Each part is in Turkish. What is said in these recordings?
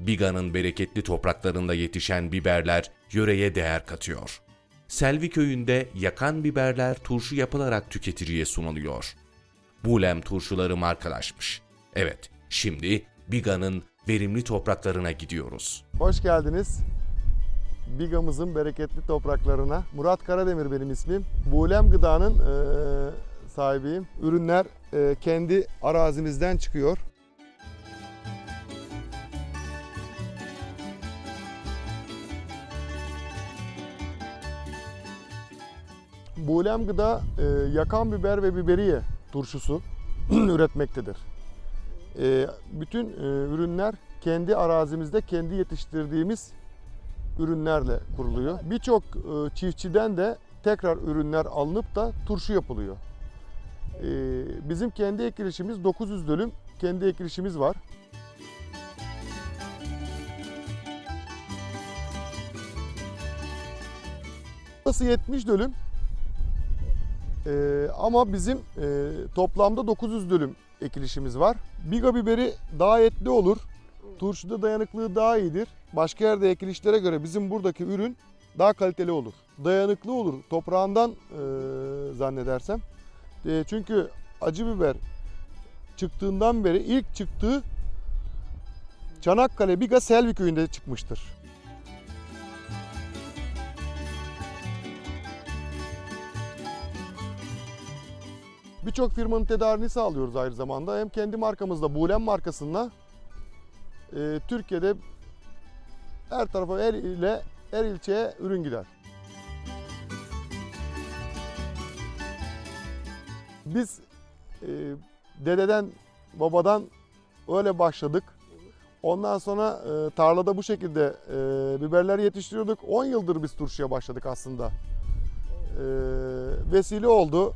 Biga'nın bereketli topraklarında yetişen biberler yöreye değer katıyor. Selvi köyünde yakan biberler turşu yapılarak tüketiciye sunuluyor. Bulem turşuları markalaşmış. Evet, şimdi Biga'nın verimli topraklarına gidiyoruz. Hoş geldiniz. Biga'mızın bereketli topraklarına. Murat Karademir benim ismim. Bulem Gıda'nın eee, sahibiyim. Ürünler eee, kendi arazimizden çıkıyor. Bulem Gıda eee, yakan biber ve biberiye turşusu üretmektedir. Eee, bütün eee, ürünler kendi arazimizde kendi yetiştirdiğimiz ürünlerle kuruluyor. Birçok e, çiftçiden de tekrar ürünler alınıp da turşu yapılıyor. E, Bizim kendi ekilişimiz 900 dönüm kendi ekilişimiz var. Burası 70 dönüm. E, ama bizim e, toplamda 900 dönüm ekilişimiz var. Biga biberi daha etli olur. Turşuda dayanıklığı daha iyidir. Başka yerde ekilişlere göre bizim buradaki ürün daha kaliteli olur. Dayanıklı olur toprağından e, zannedersem. E, çünkü acı biber çıktığından beri ilk çıktığı Çanakkale Biga Selvi köyünde çıkmıştır. Birçok firmanın tedarini sağlıyoruz aynı zamanda. Hem kendi markamızda Bulem markasında e, Türkiye'de her tarafa her ile her ilçeye ürün gider. Biz e, dededen babadan öyle başladık. Ondan sonra e, tarlada bu şekilde e, biberler yetiştiriyorduk. 10 yıldır biz turşuya başladık aslında. E, vesile oldu.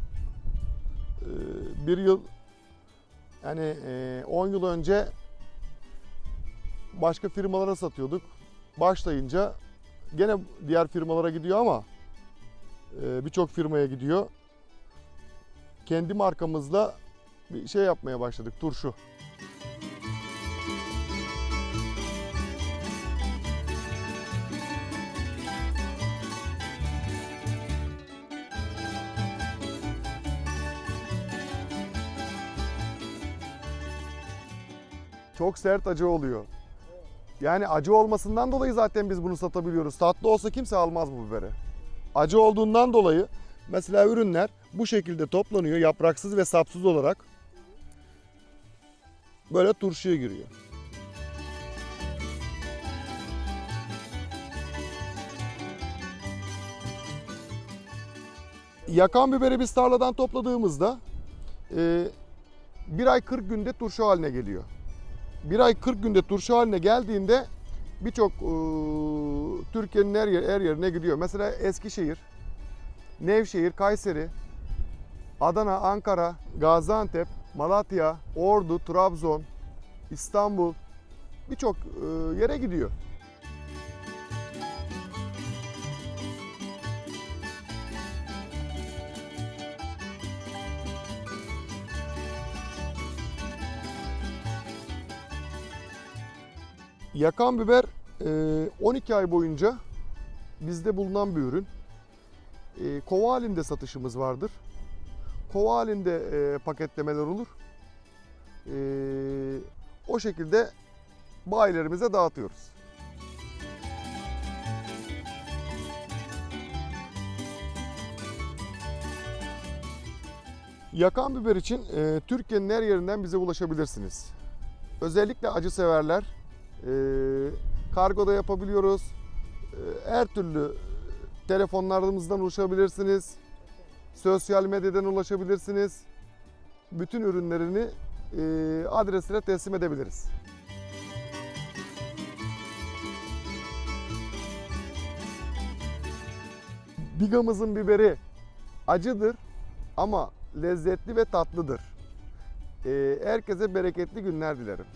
E, bir yıl yani e, 10 yıl önce başka firmalara satıyorduk. Başlayınca gene diğer firmalara gidiyor ama e, birçok firmaya gidiyor. Kendi markamızla bir şey yapmaya başladık, turşu. Çok sert acı oluyor. Yani acı olmasından dolayı zaten biz bunu satabiliyoruz. Tatlı olsa kimse almaz bu biberi. Acı olduğundan dolayı mesela ürünler bu şekilde toplanıyor yapraksız ve sapsız olarak. Böyle turşuya giriyor. Yakan biberi biz tarladan topladığımızda e, bir ay 40 günde turşu haline geliyor bir ay 40 günde turşu haline geldiğinde birçok e, Türkiye'nin her, yer, her yerine gidiyor. Mesela Eskişehir, Nevşehir, Kayseri, Adana, Ankara, Gaziantep, Malatya, Ordu, Trabzon, İstanbul birçok e, yere gidiyor. Yakan biber e, 12 ay boyunca bizde bulunan bir ürün. E, Kova halinde satışımız vardır. Kova halinde e, paketlemeler olur. E, o şekilde bayilerimize dağıtıyoruz. Yakan biber için e, Türkiye'nin her yerinden bize ulaşabilirsiniz. Özellikle acı severler e, kargoda yapabiliyoruz. E, her türlü telefonlarımızdan ulaşabilirsiniz. Sosyal medyadan ulaşabilirsiniz. Bütün ürünlerini e, adresine teslim edebiliriz. Bigamızın biberi acıdır ama lezzetli ve tatlıdır. E, herkese bereketli günler dilerim.